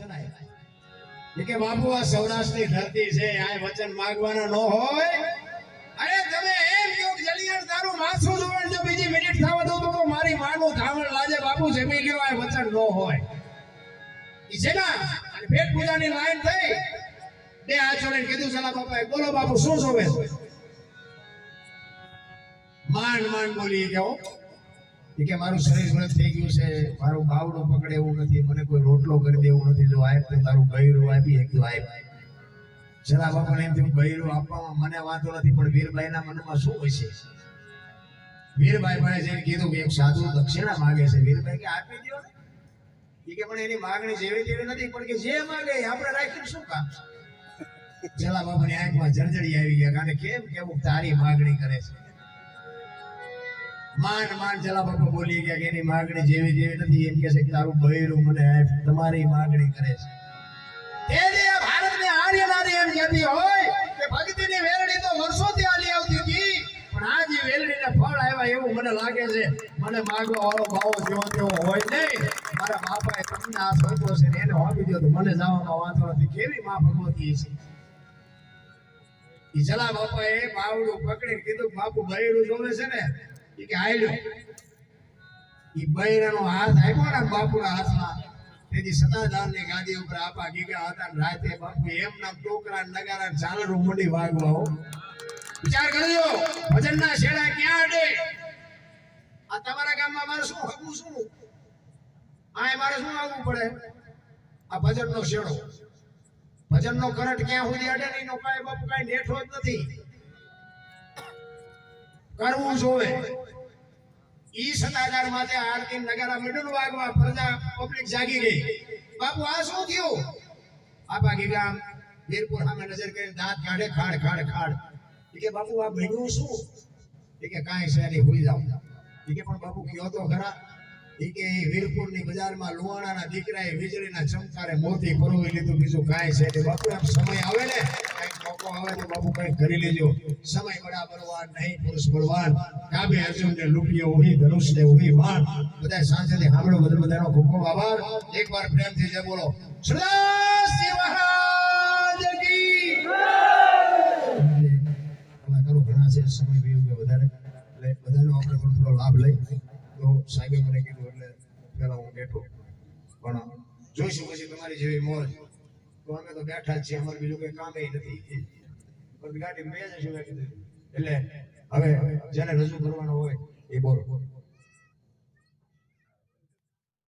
જણાય. એ કે, બાપુ, આ સૌરાષ્ટ્રની ધરતી છે આ વચન માંગવાના ન હોય. અરે, તમે એમ કહો જલિયાણ, તારું માથું જોવે જો બીજી મિનિટ થવા દો તો મારી માનું ધાવણ લાજે બાપુ, જમી ગયો આ વચન ન હોય. છે ને ભેટ પૂજાની લાઈન થઈ. બે હાથ જોડીને કીધું, સલા બાપા બોલો બાપુ, શું જોવે? માંડ માંડ બોલી કે ઈ કે મારું શરીર વ્રત થઈ ગયું છે, મારું બાવડું પકડે એવું નથી, મને કોઈ રોટલો કરી દેવું નથી, જો આપ તો તારું ગયરું આપી એક તો આપ જરા બાપાને એમ થયું, ગયરું આપવામાં મને વાંધો નથી, પણ વીરભાઈના મનમાં શું છે વીરભાઈ પાસે જઈને કીધું કે એક સાધુ દક્ષિણા માગે છે. વીરભાઈ કે આપી દો ને. એ કે પણ એની માગણી જેવી તેવી નથી, પણ કે જે માંગે આપણે રાખીને શું કામ જલા બાપાની આંખમાં જળજળી આવી ગયા, કારણ કેમ કેવું તારી માંગણી કરે છે. માંડ માંડ જલા બાપા બોલી ગયા કે એની માંગણી જેવી જેવી નથી. એમ કે છે કે તારું બૈરું મને તમારી માંગણી કરે છે. આ ભારતની આર્ય નારી એમ કહેતી હોય કે ભક્તિની વેલડી તો વર્ષોથી આલી આવતી હતી. પણ આ જે વેલડીને ફળ આવ્યા એવું મને લાગે છે. મને માગો વાળો ભાવો જેવો તેવો હોય નહીં. મારા બાપાએ તમને આ સોંપ્યો છે એને આપી દો મને જવામાં વાંધો નથી. કેવી માં ભગવતી છે જલા બાપાએ બાવડું પકડી કીધું બાપુ બૈરું જોવે છે ને ઈ કે આયલો ને ને ક્યાં મારે શું આવવું પડે? આ ભજનનો શેડો. ભજનનો કરંટ ક્યાં સુધી અડે નહીં એનો કાંઈ બાપુ કાંઈ નેઠો જ નથી. કરવું જોવે બાપુ, આ શું થયું? આ ભાગી ગયા વીરપુર સામે નજર કરી દાંત કાઢે, ખાડ ખાડ ખાડ. કે બાપુ, આ બન્યું શું? કે કાંઈ નહીં ભૂલી જાવ કે બાપુ કયો તો ખરા? ઈ કે વીરપુરની બજારમાં લુહાણાના દીકરાએ વીજળીના ચમકારે મોતી પરોવી લીધું. બીજું કાંઈ છે બાપુ એમ સમય આવે ને? કાંઈક મોકો આવે તો બાપુ કંઈક કરી લેજો. સમય બડા બળવાન નહીં, પુરુષ બળવાન. કાબે અર્જુન ને લૂંટ્યો ઉહી ધનુષ ને ઉહી બાણ. બધા સાંજેથી સાંભળો બધા બધાનો ખૂબ ખૂબ આભાર. એકવાર પ્રેમથી જે બોલો. સુરદાસ મહારાજ કી કલાકારો ઘણા છે, સમય બી વધારે. એટલે બધાનો આપણે થોડો થોડો લાભ લઈ તો સાહેબે મને કીધું એટલે પેલા હું બેઠો. પણ જોઈશું પછી તમારી જેવી મોજ. તો અમે તો બેઠા જ છીએ, અમારે બીજું કોઈ કામ નથી. પણ ગાડી મેં જ એટલે હવે જેને રજૂ કરવાનો હોય એ બોલો.